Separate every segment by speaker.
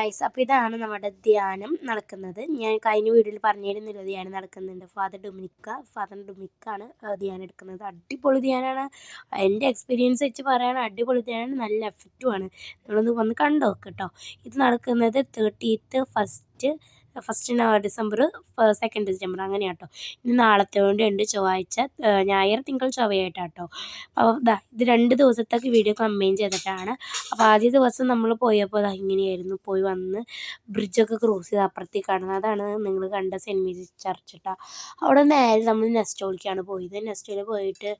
Speaker 1: Guys അപ്പോൾ ഇതാണ് നമ്മുടെ ധ്യാനം നടക്കുന്നത്. ഞാൻ കഴിഞ്ഞ വീഡിയോയിൽ നിരവധി ധ്യാനം നടക്കുന്നുണ്ട്. ഫാദർ ഡൊമിനിക്ക ഫാദർ ഡൊമിനിക്കാണ് ധ്യാനം എടുക്കുന്നത്. അടിപൊളി ധ്യാനമാണ് എന്റെ എക്സ്പീരിയൻസ് വെച്ച് പറയുകയാണ് അടിപൊളി ധ്യാനമാണ് നല്ല എഫക്റ്റുമാണ് നിങ്ങളൊന്ന് വന്ന് കണ്ടു നോക്ക് കേട്ടോ ഇത് നടക്കുന്നത് thirtieth first first December second December അങ്ങനെയാണ് കേട്ടോ ഇനി നാളത്തെ വേണ്ടി ഉണ്ട് ചൊവ്വാഴ്ച ഞായർ തിങ്കൾ ചൊവ്വയായിട്ടാട്ടോ. അപ്പോൾ ഇതാ ഇത് രണ്ട് ദിവസത്തേക്ക് വീഡിയോ കമ്പൈൻ ചെയ്തിട്ടാണ്. അപ്പോൾ ആദ്യ ദിവസം നമ്മൾ പോയപ്പോൾ അതാ ഇങ്ങനെയായിരുന്നു. പോയി വന്ന് ബ്രിഡ്ജൊക്കെ ക്രോസ് ചെയ്ത് അപ്പുറത്തേക്ക് കാണുന്നത് അതാണ് നിങ്ങൾ കണ്ട സെന്റ് മേരീസ് ചർച്ച് അവിടെ നേരെ നമ്മൾ നെസ്റ്റോളിക്കാണ് പോയത്. നെസ്റ്റോളിൽ പോയിട്ട്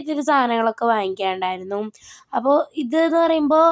Speaker 1: ഇതിൽ സാധനങ്ങളൊക്കെ വാങ്ങിക്കാണ്ടായിരുന്നു. അപ്പോൾ ഇത് എന്ന് പറയുമ്പോൾ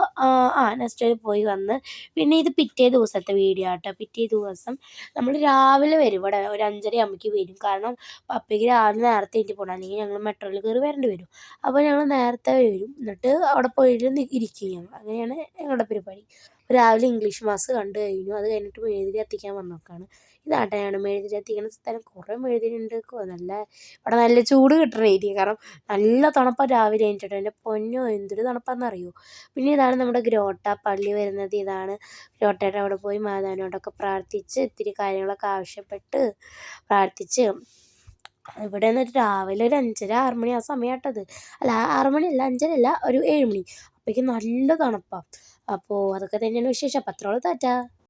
Speaker 1: ആ നെസ്റ്റോളിൽ പോയി വന്ന് പിന്നെ ഇത് പിറ്റേ ദിവസത്തെ വീഡിയോ ആട്ടോ. പിറ്റേ ദിവസം നമ്മൾ രാവിലെ വരും. ഇവിടെ ഒരു അഞ്ചര ആകുമ്പോഴേക്ക് വരും. കാരണം പപ്പയ്ക്ക് രാവിലെ നേരത്തെ എഴുതി പോകണം അല്ലെങ്കിൽ ഞങ്ങൾ മെട്രോയിൽ കയറി വരേണ്ടി വരും. അപ്പോൾ ഞങ്ങൾ നേരത്തെ വരും. എന്നിട്ട് അവിടെ പോയിട്ട് ഇരിക്കും ഞങ്ങൾ അങ്ങനെയാണ് ഞങ്ങളുടെ പരിപാടി. രാവിലെ ഇംഗ്ലീഷ് മാസ് കണ്ടു കഴിഞ്ഞു. അത് കഴിഞ്ഞിട്ട് മെഴുതിരി കത്തിക്കാൻ വന്നേക്കാണ്. ഇതാട്ടെയാണ് മെഴുതിരി കത്തിക്കുന്ന സ്ഥലം. കുറേ മെഴുതിരി ഉണ്ട് നല്ല ഇവിടെ നല്ല ചൂട് കിട്ടുന്ന ഏരിയ. കാരണം നല്ല തണുപ്പാണ് രാവിലെ കഴിഞ്ഞിട്ട് എന്റെ പൊന്നോ എന്തൊരു തണുപ്പാണെന്നറിയോ പിന്നെ ഇതാണ് നമ്മുടെ ഗ്രോട്ട പള്ളി വരുന്നത്. ഇതാണ് ഗ്രോട്ടയുടെ അവിടെ പോയി മാതാവിനോടൊക്കെ പ്രാർത്ഥിച്ച് ഇത്തിരി കാര്യങ്ങളൊക്കെ ആവശ്യപ്പെട്ട് പ്രാർത്ഥിച്ച്. ഇവിടെ നിന്നിട്ട് രാവിലെ ഒരു അഞ്ചര ആറ് മണി ആ സമയമാട്ടത്. അല്ല ആറ് മണിയല്ല അഞ്ചര അല്ല ഒരു ഏഴ് മണി. അപ്പോഴേക്കും നല്ല തണുപ്പാണ് അപ്പോൾ അതൊക്കെ തന്നെയാണ് വിശേഷം. അപ്പോൾ അത്രയോളം ടാറ്റാ.